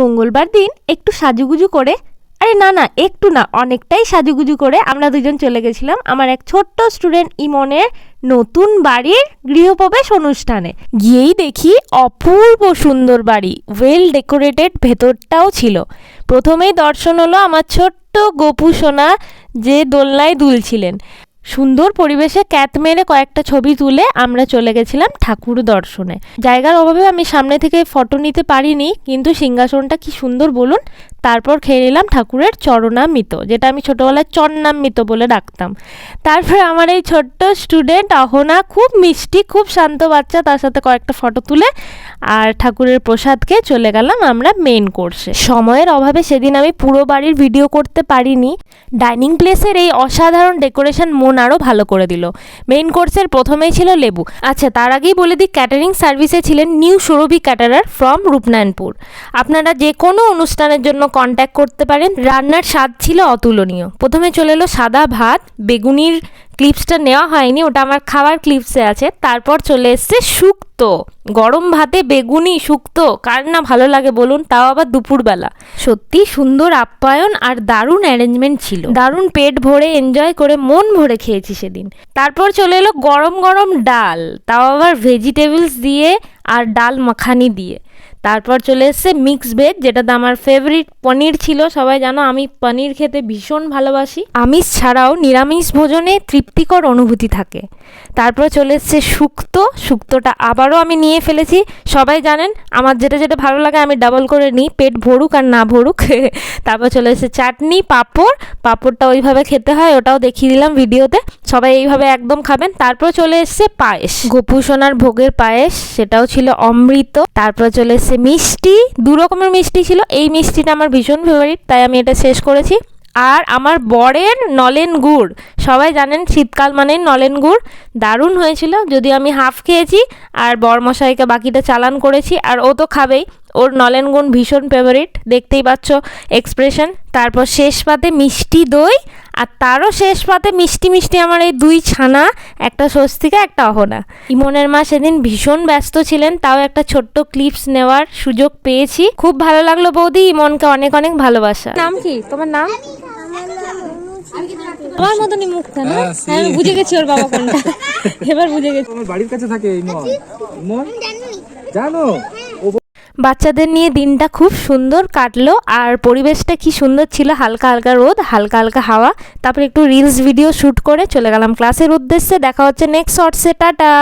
মঙ্গলবার দিন একটু সাজুগুজু করে, আরে না না, একটু না, অনেকটাই সাজুগুজু করে আমরা দুজন চলে গেছিলাম আমার এক ছোট্ট স্টুডেন্ট ইমনের নতুন বাড়ির গৃহপ্রবেশ অনুষ্ঠানে। গিয়েই দেখি অপূর্ব সুন্দর বাড়ি ওয়েল ডেকোরেটেড ভেতরটাও ছিল। প্রথমেই দর্শন হলো আমার ছোট্ট গোপু সোনা যে দোলনায় দুলছিলেন। সুন্দর পরিবেশে ক্যাত মেরে কয়েকটা ছবি তুলে আমরা চলে গেছিলাম ঠাকুর দর্শনে। জায়গার অভাবে আমি সামনে থেকে ফটো নিতে পারিনি, কিন্তু সিংহাসনটা কি সুন্দর বলুন। তারপর খেয়ে নিলাম ঠাকুরের চরণামৃত, যেটা আমি ছোটোবেলায় চন্নামৃত বলে ডাকতাম। তারপর আমার এই ছোট্ট স্টুডেন্ট অহনা খুব মিষ্টি, খুব শান্ত বাচ্চা, তার সাথে কয়েকটা ফটো তুলে আর ঠাকুরের প্রসাদকে চলে গেলাম আমরা মেন কোর্সে সময়ের অভাবে সেদিন আমি পুরো বাড়ির ভিডিও করতে পারিনি। ডাইনিং প্লেসের এই অসাধারণ ডেকোরেশন মন আরও ভালো করে দিল। মেন কোর্সের প্রথমেই ছিল লেবু। আচ্ছা তার আগেই বলে দিই ক্যাটারিং সার্ভিসে ছিলেন new Surabhi caterer from Rupnarayanpur আপনারা যে কোনো অনুষ্ঠানের জন্য কন্ট্যাক্ট করতে পারেন। রান্নার স্বাদ ছিল অতুলনীয়। প্রথমে চলে এলো সাদা ভাত বেগুনির ক্লিপসটা নেওয়া হয়নি, ওটা আমার খাবার ক্লিপসে আছে। তারপর চলে এসছে শুক্তো, গরম ভাতে বেগুনি শুক্তো। কার না ভালো লাগে বলুন, তাও আবার দুপুরবেলা। সত্যি সুন্দর আপ্যায়ন আর দারুণ অ্যারেঞ্জমেন্ট ছিল। দারুণ পেট ভরে এনজয় করে মন ভরে খেয়েছি সেদিন। তারপর চলে এলো গরম গরম ডাল, তাও আবার ভেজিটেবলস দিয়ে আর ডাল মাখানি দিয়ে। তারপর চলে এসছে মিক্স ভেজ যেটাতে আমার ফেভারিট পনির ছিল। সবাই জানো আমি পনির খেতে ভীষণ ভালোবাসি। আমিষ ছাড়াও নিরামিষ ভোজনে তৃপ্তিকর অনুভূতি থাকে। তারপর চলে এসছে শুক্তো শুক্তোটা আবারও আমি নিয়ে ফেলেছি। সবাই জানেন, আমার যেটা যেটা ভালো লাগে আমি ডাবল করে নিই। পেট ভরুক আর না ভরুক। তারপর চলে এসেছে চাটনি, পাঁপড়। পাঁপড়টা ওইভাবে খেতে হয়, ওটাও দেখিয়ে দিলাম ভিডিওতে। সবাই এইভাবে একদম খাবেন। তারপর চলে এসছে পায়েস। গোপু সোনার ভোগের পায়েস, সেটাও ছিল অমৃত। তারপর চলে এসছে মিষ্টি। দু রকমের মিষ্টি ছিল। এই মিষ্টিটা আমার ভীষণ ফেভারিট তাই আমি এটা শেষ করেছি। আর আমার বরের নলেন গুড়। সবাই জানেন শীতকাল মানে নলেন গুড়। দারুণ হয়েছিল, যদিও আমি হাফ খেয়েছি আর বরমশাইকে বাকিটা চালান করেছি আর ও তো খাবেই। ওর নলেন গুণ ভীষণ ফেভারিট দেখতেই পাচ্ছ এক্সপ্রেশন তারপর শেষ পাতে মিষ্টি দই আর তারও শেষ পাতে মিষ্টি মিষ্টি আমার এই দুই ছানা, একটা স্বস্তিকা, একটা অহনা। ইমনের মা সেদিন ভীষণ ব্যস্ত ছিলেন, তাও একটা ছোট্ট ক্লিপস নেওয়ার সুযোগ পেয়েছি। খুব ভালো লাগল বৌদি, ইমনকে অনেক অনেক ভালোবাসা। নাম কি? তোমার নাম? আমার মতনই মুখটা না? হ্যাঁ, হ্যাঁ আমি বুঝে গেছি ওর বাবা কোনটা। এবার বুঝে গেছি। আমার বাড়ির কাছে থাকে এই মন মন জানো। বাচ্চাদের নিয়ে দিনটা খুব সুন্দর কাটলো আর পরিবেশটা কি সুন্দর ছিল হালকা হালকা রোদ হালকা হালকা হাওয়া। তারপর একটু রিলস ভিডিও শ্যুট করে চলে গেলাম ক্লাসের উদ্দেশ্যে। দেখা হচ্ছে নেক্সট শর্টসে টাটা!